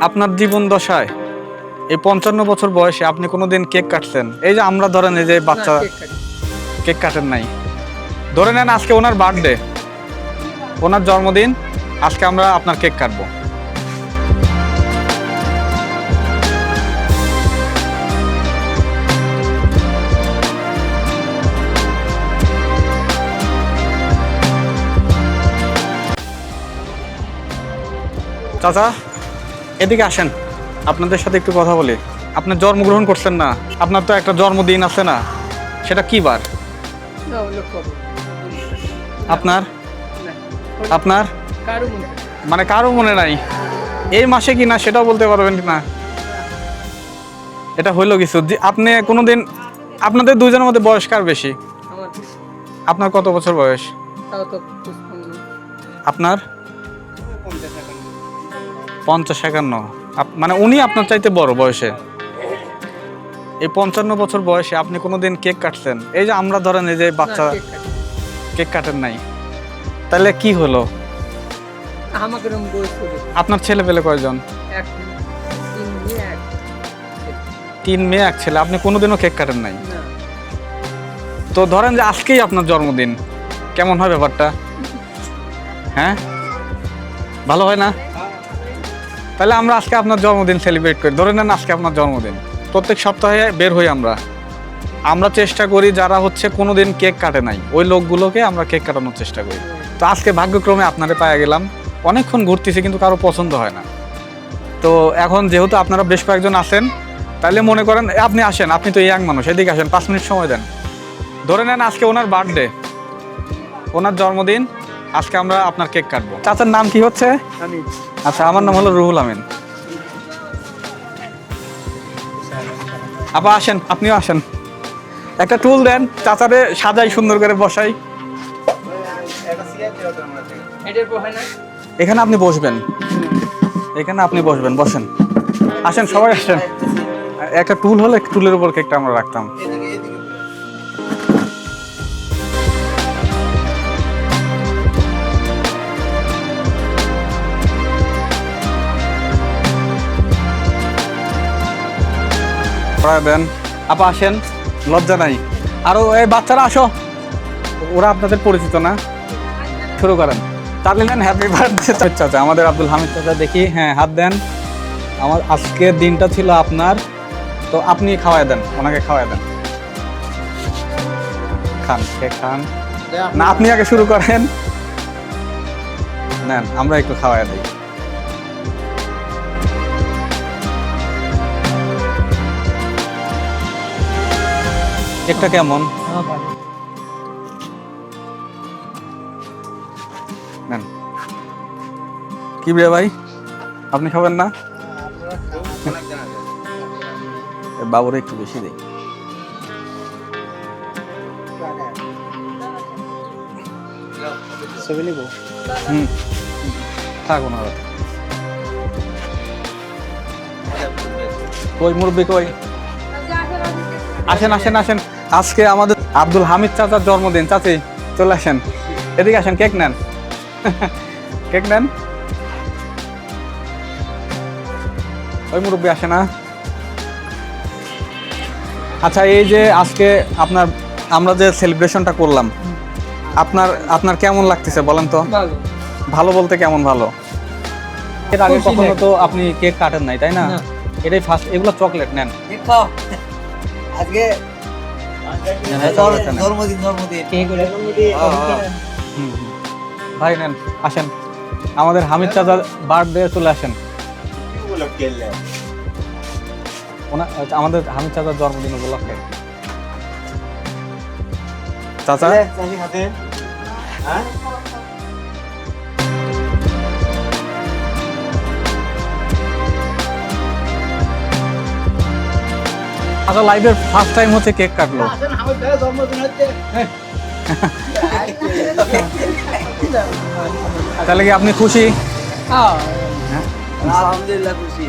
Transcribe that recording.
আপনার জীবন দশায় এই পঞ্চান্ন বছর বয়সে আপনি কোনোদিন কেক কাটছেন এই যে আমরা ধরেন এই যে বাচ্চা। কেক কাটেন। নাই। ধরে নেন আজকে ওনার বার্থডে ওনার জন্মদিন আজকে আমরা আপনার কেক কাটবো। চাচা এদিকে আসেন। আপনাদের সাথে একটু কথা বলি। আপনার জন্মগ্রহণ করছেন না। আপনার তো একটা জন্মদিন আছে না। সেটা কি বার? আপনার? আপনার? মনে কারও মনে নাই। এই মাসে কি না সেটাও বলতে পারবেন কি না। এটা হইল কিছু? আপনি কোনোদিন আপনাদের দুজনের মধ্যে বয়স কার বেশি? আপনার কত বছর বয়স? আপনার। পঞ্চাশ একান্ন। মানে উনি আপনার চাইতে বড় বয়সে। এই পঞ্চান্ন বছর বয়সে আপনি কোনো দিন কেক কাটছেন। এই যে আমরা ধরেন এই যে বাচ্চা কেক কাটেন। নাই। তাহলে কি হলো? আপনার ছেলে পেলে কয়জন? তিন মেয়ে এক তিন মেয়ে এক ছেলে। আপনি কোনোদিনও কেক কাটেন নাই? তো ধরেন যে আজকেই আপনার জন্মদিন। কেমন হয় ব্যাপারটা? হ্যাঁ? ভালো হয় না? তাহলে আমরা আজকে আপনার জন্মদিন সেলিব্রেট করি। ধরে নেন আজকে আপনার জন্মদিন। প্রত্যেক সপ্তাহে বের হই আমরা। আমরা চেষ্টা করি যারা হচ্ছে কোনোদিন কেক কাটে নাই, ওই লোকগুলোকে আমরা কেক কাটানোর চেষ্টা করি। তো আজকে ভাগ্যক্রমে আপনারে পায়ে গেলাম। অনেকক্ষণ ঘুরতেছি কিন্তু কারও পছন্দ হয় না। তো এখন যেহেতু আপনারা বেশ কয়েকজন আছেন, তাহলে মনে করেন আপনি আসেন, আপনি তো ইয়াং মানুষ, এদিকে আসেন, পাঁচ মিনিট সময় দেন। ধরে নেন আজকে ওনার বার্থডে ওনার জন্মদিন, আজকে আমরা আপনার কেক কাটবো। চাচার নাম কি হচ্ছে? আচ্ছা আমার নাম হলো রুহুল আমিন। আপা, আসেন, আপনিও আসেন। একটা টুল দেন, চাচারে সাজাই, সুন্দর করে বসাই। এখানে আপনি বসবেন। এখানে আপনি বসবেন, বসেন। আসেন, সবাই আসেন। একটা টুল হলে, টুলের উপর কেকটা আমরা রাখতাম। দেন আপা আসেন, লজ্জা নাই। আরও এই বাচ্চারা আসো। ওরা আপনাদের পরিচিত না। শুরু করেন। তাহলে নেন হ্যাপি বার্থডে চাচা, আমাদের আব্দুল হামিদ চাচা দেখি। হ্যাঁ হাত দেন। আমার আজকের দিনটা ছিল আপনার। তো আপনি খাওয়াই দেন, ওনাকে খাওয়াই দেন। খান, কে খান? না, আপনি আগে শুরু করেন। নেন, আমরা একটু খাওয়ায় দিই। কেকটা কেমন? হ্যাঁ নেন। কি রে ভাই? আপনি খাবেন না? বাবুর একটু বেশি দেই ছবি নিব? হুম। থাক ওনারা কই মুরব্বি কই? আসেন আসেন আসেন। আজকে আমাদের আব্দুল হামিদ চাচার জন্মদিন। চাচি চলে আসেন। এদিকে আসেন কেক নেন। কেক নেন। ওই মুরব্বী আসে না। আচ্ছা এই যে আজকে আপনার আমরা যে সেলিব্রেশনটা করলাম আপনার আপনার কেমন লাগতেছে বলেন তো? ভালো। বলতে কেমন ভালো? এর আগে কখনো তো আপনি কেক কাটেন নাই তাই না। এটাই ফার্স্ট এগুলো চকলেট নেন। আজকে নেন। জন্মদিন জন্মদিন। হ্যাঁ, হ্যাঁ। ভাই নেন আসেন। আমাদের হামিদ চাচা বার্থডে চলে আসেন। আমাদের হামিদ চাচার জন্মদিন উপলক্ষে। চাচা হাতে। হ্যাঁ? আচ্ছা লাইভের ফার্স্ট টাইম হচ্ছে কেক কাটলো। তাহলে কি আপনি খুশি? হ্যাঁ। আলহামদুলিল্লাহ খুশি।